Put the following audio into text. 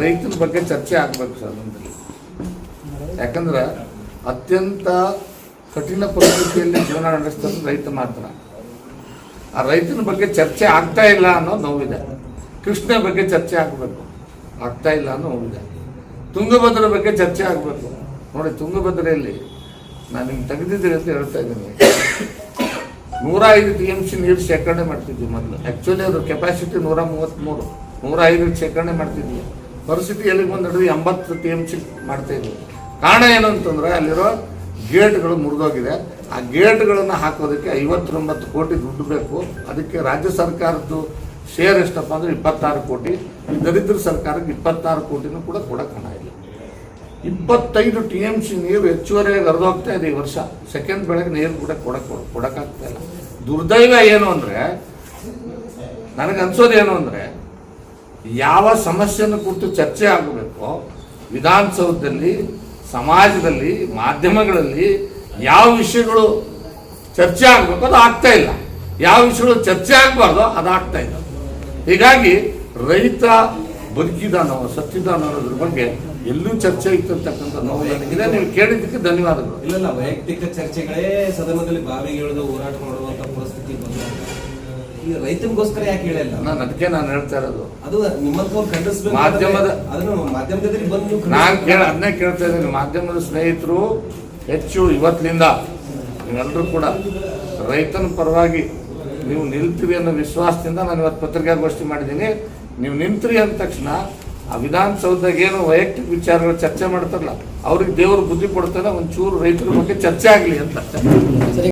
ರೈತನ ಬಗ್ಗೆ ಚರ್ಚೆ ಆಗ್ಬೇಕು ಸರ್ ಯಾಕಂದ್ರೆ ಅತ್ಯಂತ ಕಠಿಣ ಪರಿಸ್ಥಿತಿಯಲ್ಲಿ ಜೀವನ ನಡೆಸ್ತಾರೆ ರೈತ ಮಾತ್ರ. ಆ ರೈತನ ಬಗ್ಗೆ ಚರ್ಚೆ ಆಗ್ತಾ ಇಲ್ಲ ಅನ್ನೋ ನೋವಿದೆ. ಕೃಷ್ಣ ಬಗ್ಗೆ ಚರ್ಚೆ ಆಗಬೇಕು. ಆಗ್ತಾ ಇಲ್ಲ ಅನ್ನೋ ನೋವಿದೆ. ತುಂಗಭದ್ರ ಬಗ್ಗೆ ಚರ್ಚೆ ಆಗಬೇಕು. ನೋಡಿ, ತುಂಗಭದ್ರೆಯಲ್ಲಿ ನಾನು ನಿಮ್ಗೆ ತೆಗೆದಿದ್ದೀರಿ ಅಂತ ಹೇಳ್ತಾ ಇದ್ದೀನಿ. ನೂರ ಐದು ಟಿ ಎಂ ಸಿ ನೀರು ಶೇಖರಣೆ ಮಾಡ್ತಿದ್ವಿ ಮೊದಲು. ಆ್ಯಕ್ಚುಲಿ ಅದ್ರ ಕೆಪಾಸಿಟಿ ನೂರ ಮೂವತ್ತ್ಮೂರು. ನೂರ ಐದು ಶೇಖರಣೆ ಮಾಡ್ತಿದ್ವಿ. ಪರಿಸ್ಥಿತಿ ಎಲ್ಲಿಗೆ ಬಂದು ಹಿಡಿದು ಎಂಬತ್ತು ಟಿ ಎಂ ಸಿ ಮಾಡ್ತಾ ಇದ್ವಿ. ಕಾರಣ ಏನು ಅಂತಂದ್ರೆ ಅಲ್ಲಿರೋ ಗೇಟ್ಗಳು ಮುರಿದೋಗಿದೆ. ಆ ಗೇಟ್ಗಳನ್ನು ಹಾಕೋದಕ್ಕೆ ಐವತ್ತೊಂಬತ್ತು ಕೋಟಿ ದುಡ್ಡು ಬೇಕು. ಅದಕ್ಕೆ ರಾಜ್ಯ ಸರ್ಕಾರದ್ದು ಶೇರ್ ಎಷ್ಟಪ್ಪ ಅಂದ್ರೆ ಇಪ್ಪತ್ತಾರು ಕೋಟಿ. ದರಿದ್ರ ಸರ್ಕಾರಕ್ಕೆ ಇಪ್ಪತ್ತಾರು ಕೋಟಿನೂ ಕೂಡ ಕೊಡಕ್ಕೆ ಹಣ ಇಲ್ಲ. ಇಪ್ಪತ್ತೈದು ಟಿ ಎಂ ಸಿ ನೀರು ಹೆಚ್ಚುವರಿಯಾಗಿ ಹರಿದೋಗ್ತಾ ಇದೆ ಈ ವರ್ಷ. ಸೆಕೆಂಡ್ ಬೆಳೆಗೆ ನೀರು ಕೂಡ ಕೊಡಕ್ ಕೊಡಕ್ಕಾಗ್ತಾ ಇಲ್ಲ. ದುರ್ದೈವ ಏನು ಅಂದ್ರೆ, ನನಗೆ ಅನ್ಸೋದು ಏನು ಅಂದ್ರೆ ಯಾವ ಸಮಸ್ಯೆಯನ್ನು ಕುರಿತು ಚರ್ಚೆ ಆಗಬೇಕೋ, ವಿಧಾನಸೌಧದಲ್ಲಿ, ಸಮಾಜದಲ್ಲಿ, ಮಾಧ್ಯಮಗಳಲ್ಲಿ ಯಾವ ವಿಷಯಗಳು ಚರ್ಚೆ ಆಗಬೇಕು ಅದು ಆಗ್ತಾ ಇಲ್ಲ. ಯಾವ ವಿಷಯಗಳು ಚರ್ಚೆ ಆಗಬಾರ್ದು ಅದು ಆಗ್ತಾ ಇಲ್ಲ. ಹೀಗಾಗಿ ರೈತ ಬದುಕಿದಾನೋ, ಸತ್ತಿದಾನೋ ಅನ್ನೋದ್ರ ಬಗ್ಗೆ ಎಲ್ಲೂ ಚರ್ಚೆ ಇತ್ತು ಅಂತಕ್ಕಂಥ ನೋವು ನೀವು ಕೇಳಿದ್ದಕ್ಕೆ ಧನ್ಯವಾದಗಳು. ಇಲ್ಲ ವೈಯಕ್ತಿಕ ಚರ್ಚೆಗಳೇ ಸದನದಲ್ಲಿ ಬಾವಿಗೆ ಹೋರಾಟ ಮಾಡುವಂತ ಈ ರೈತನಿಗೋಸ್ಕರ ಯಾಕೆ ಹೇಳಿಲ್ಲ? ನಾನು ಅದಕ್ಕೆ ನಾನು ಹೇಳ್ತಾ ಇರೋದು. ಅದು ನಿಮ್ಮ ಖಂಡಿಸ್ಬೇಕು ಮಾಧ್ಯಮದ- ಅದನ್ನು ಮಾಧ್ಯಮದಲ್ಲಿ ಬಂದು ನಾನು. ಕೇಳ ಅದನ್ನೇ ಕೇಳ್ತಾ ಇದ್ದೀನಿ. ಮಾಧ್ಯಮದ ಸ್ನೇಹಿತರು ಹೆಚ್ಚು ಇವತ್ತಿನಿಂದ ನೀವೆಲ್ಲರೂ ಕೂಡ ರೈತನ ಪರವಾಗಿ ನೀವು ನಿಲ್ತೀವಿ ಅನ್ನೋ ವಿಶ್ವಾಸದಿಂದ ನಾನು ಇವತ್ತು ಪತ್ರಿಕಾಗೋಷ್ಠಿ ಮಾಡಿದ್ದೀನಿ. ನೀವು ನಿಂತ್ರಿ ಅಂದ ತಕ್ಷಣ ಆ ವಿಧಾನಸೌಧದಾಗ ಏನು ವೈಯಕ್ತಿಕ ವಿಚಾರಗಳು ಚರ್ಚೆ ಮಾಡ್ತಾರಲ್ಲ ಅವ್ರಿಗೆ ದೇವರು ಬುದ್ಧಿ ಕೊಡ್ತಾನೆ ಒಂಚೂರು ರೈತರ ಬಗ್ಗೆ ಚರ್ಚೆ ಆಗಲಿ ಅಂತ.